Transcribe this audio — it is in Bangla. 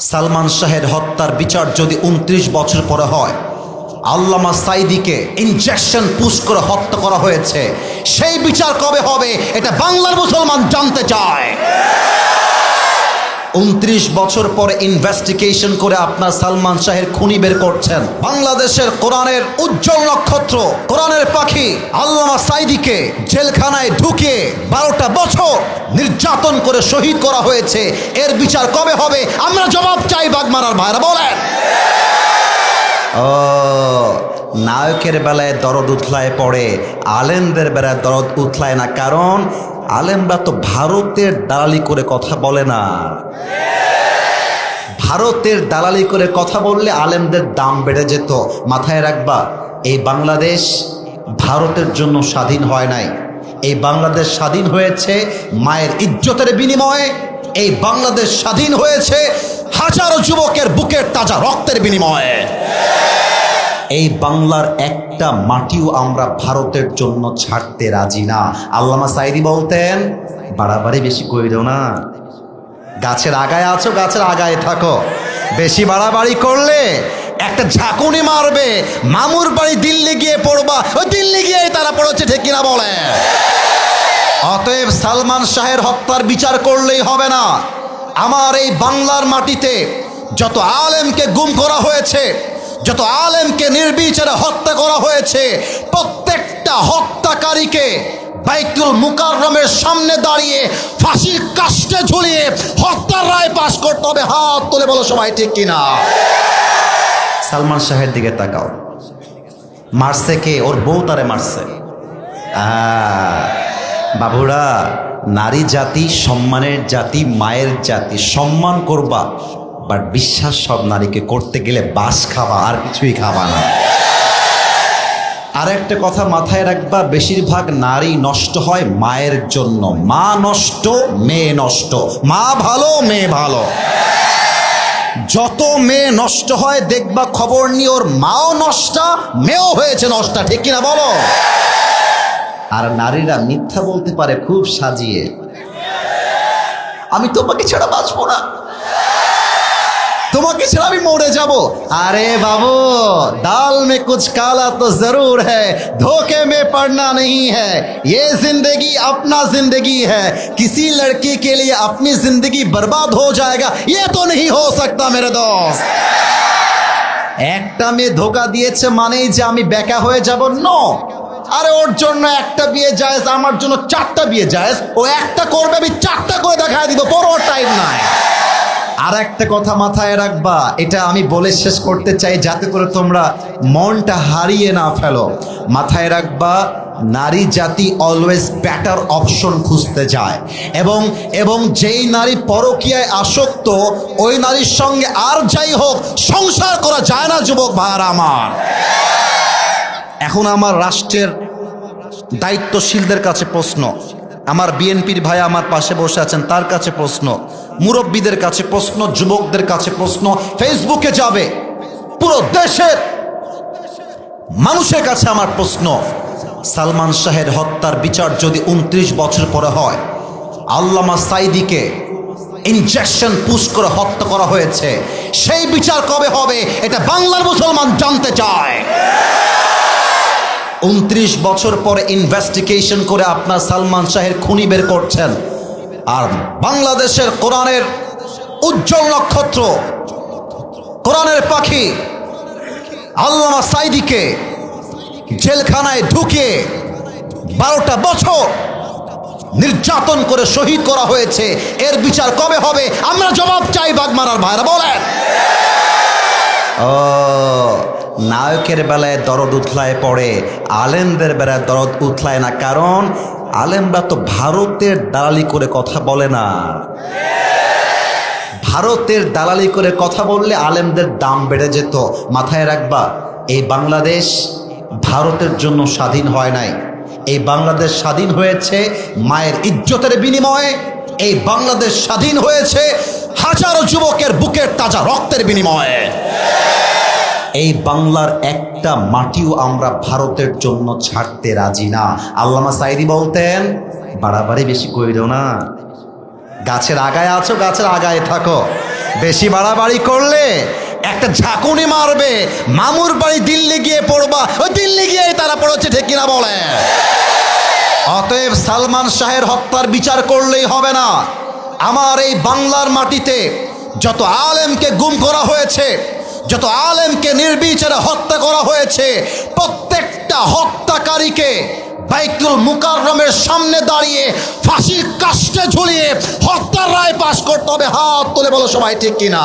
সালমান শাহের হত্যার বিচার যদি উনত্রিশ বছর পরে হয়, আল্লামা সাইদিকে ইনজেকশন পুশ করে হত্যা করা হয়েছে। সেই বিচার কবে হবে, এটা বাংলার মুসলমান জানতে চায়। উনত্রিশ বছর পরে ইনভেস্টিগেশন করে আপনার সালমান শাহের খুনি বের করছেন। বাংলাদেশের কোরআনের উজ্জ্বল নক্ষত্র, কোরআনের পাখি, আল্লামা সাইদিকে জেলখানায় ঢুকে বারোটা বছর নির্যাতন করে শহীদ করা হয়েছে। এর বিচার কবে হবে? আমরা জবাব চাই বাগমারার ভাইরা, বলেন। ও, নায়কের বেলায় দরদ উথলায় পড়ে, আলেমদের বেলায় দরদ উথলায় না, কারণ আলেমরা তো ভারতের দালালি করে কথা বলে না। ভারতের দালালি করে কথা বললে আলেমদের দাম বেড়ে যেত। মাথায় রাখবা, এই বাংলাদেশ ভারতের জন্য স্বাধীন হয় নাই। এই বাংলাদেশ স্বাধীন হয়েছে মায়ের ইজ্জতের বিনিময়ে। এই বাংলাদেশ স্বাধীন হয়েছে হাজারো যুবকের বুকের তাজা রক্তের বিনিময়ে। এই বাংলার একটা মাটিও আমরা ভারতের জন্য ছাড়তে রাজি না। আল্লামা সাইদি বলতেন, বাড়াবাড়ি বেশি কইরো না। গাছের আগায় আছো, গাছের আগায় থাকো। বেশি বাড়াবাড়ি করলে একটা ঝাঁকুনি মারবে। মামুর বাড়ি দিল্লি গিয়ে পড়বা। ওই দিল্লি গিয়ে তারা পড়েছে, ঠিক কিনা বলে অতএব সালমান শাহের হত্যার বিচার করলেই হবে না। আমার এই বাংলার মাটিতে যত আলেমকে গুম করা হয়েছে যত আলেমকে নির্বিচারে হত্যা করা হয়েছে, প্রত্যেকটা হত্যাকারীকে বাইতুল মুকাররমের সামনে দাঁড়িয়ে ফাঁসির কাষ্টে ঝুলিয়ে হত্যার রায় পাশ করতে হবে, হাত তুলে বলো সবাই ঠিক কিনা? সালমান শাহের দিকে তাকাও। মারছে কে? ওর বউ তারে মারছে। বাবুরা, নারী জাতি, সম্মানের জাতি, মায়ের জাতি, সম্মান করবা। বাট বিশ্বাস সব নারীকে করতে গেলে বাস খাওয়া আর কিছুই খাওয়া না। আর একটা কথা মাথায় রাখবা, বেশিরভাগ নারী নষ্ট হয় মায়ের জন্য। মা নষ্ট, মেয়ে নষ্ট। মা ভালো, মেয়ে ভালো। যত মেয়ে নষ্ট হয়, দেখবা খবর নিয়ে ওর মাও নষ্টা, মেয়েও হয়েছে নষ্টা, ঠিক কিনা বলো? আর নারীরা মিথ্যা বলতে পারে খুব সাজিয়ে। আমি তোমাকে ছাড়া বাঁচবো না। তোমাকে ছাড়া আমি মরে যাব আরে বাবু दाल में कुछ काला तो जरूर है धोखे में पड़ना नहीं है ये जिंदगी अपना जिंदगी है किसी लड़की के लिए अपनी जिंदगी बर्बाद हो जाएगा ये तो नहीं हो सकता मेरे दोस्त একটা মেয়ে ধোকা দিয়েছে মানেই যে আমি বেকা হয়ে যাব নো আরে ওর জন্য একটা বিয়ে যায় আমার জন্য চারটা বিয়ে যায় ও একটা করবে আমি আর একটা কথা মাথায় রাখবা, এটা আমি বলে শেষ করতে চাই যাতে করে তোমরা মনটা হারিয়ে না ফেলো। মাথায় রাখবা, নারী জাতি অলওয়েজ ব্যাটার অপশন খুঁজতে যায়। এবং এবং যেই নারী পরকীয়ায় আসক্ত, ওই নারীর সঙ্গে আর যাই হোক, সংসার করা যায় না, যুবক ভাইয়ারা আমার। এখন আমার রাষ্ট্রের দায়িত্বশীলদের কাছে প্রশ্ন আমার বিএনপির ভাই আমার পাশে বসে আছেন, তার কাছে প্রশ্ন। মুরব্বীদের কাছে প্রশ্ন, যুবকদের কাছে প্রশ্ন, ফেসবুকে যাবে। পুরো দেশের মানুষের কাছে আমার প্রশ্ন, সালমান শাহের হত্যার বিচার যদি উনত্রিশ বছর পরে হয়, আল্লামা সাইদিকে ইনজেকশন পুশ করে হত্যা করা হয়েছে। সেই বিচার কবে হবে, এটা বাংলার মুসলমান জানতে চায়। উনত্রিশ বছর পরে ইনভেস্টিগেশন করে আপনার সালমান শাহের খুনি বের করছেন। আর বাংলাদেশের কোরআনের উজ্জ্বল নক্ষত্র, কোরআনের পাখি, আল্লামা সাইদিকে জেলখানায় ঢুকে বারোটা বছর নির্যাতন করে শহীদ করা হয়েছে। এর বিচার কবে হবে? আমরা জবাব চাই বাগমারার ভাইরা, বলেন। ও নায়কের বেলায় দরদ উথলায় পড়ে, আলেমদের বেলায় দরদ উথলায় না। কারণ আলেমরা তো ভারতের দালালি করে কথা বলে না। ভারতের দালালি করে কথা বললে আলেমদের দাম বেড়ে যেত। মাথায় রাখবা, এই বাংলাদেশ ভারতের জন্য স্বাধীন হয় নাই। এই বাংলাদেশ স্বাধীন হয়েছে মায়ের ইজ্জতের বিনিময়ে। এই বাংলাদেশ স্বাধীন হয়েছে হাজারো যুবকের বুকের তাজা রক্তের বিনিময়ে। এই বাংলার একটা মাটিও আমরা ভারতের জন্য ছাড়তে রাজি না। আল্লামা সাইদি বলতেন, বাড়াবাড়ি বেশি কইরো না। গাছের আগায় আছো, গাছের আগায় থাকো। বেশি বাড়াবাড়ি করলে একটা ঝাঁকুনি মারবে, মামুর বাড়ি দিল্লি গিয়ে পড়বা, ওই দিল্লি গিয়ে তারা পড়েছে, ঠিক কিনা বলে? অতএব সালমান শাহের হত্যার বিচার করলেই হবে না। আমার এই বাংলার মাটিতে যত আলেমকে গুম করা হয়েছে যত আলেমকে নির্বিচারে হত্যা করা হয়েছে, প্রত্যেকটা হত্যাকারীকে বাইতুল মুকাররমের সামনে দাঁড়িয়ে ফাঁসির কাষ্টে ঝুলিয়ে হত্যার রায় পাশ করতে হবে। হাত তুলে বলো সবাই ঠিক কিনা?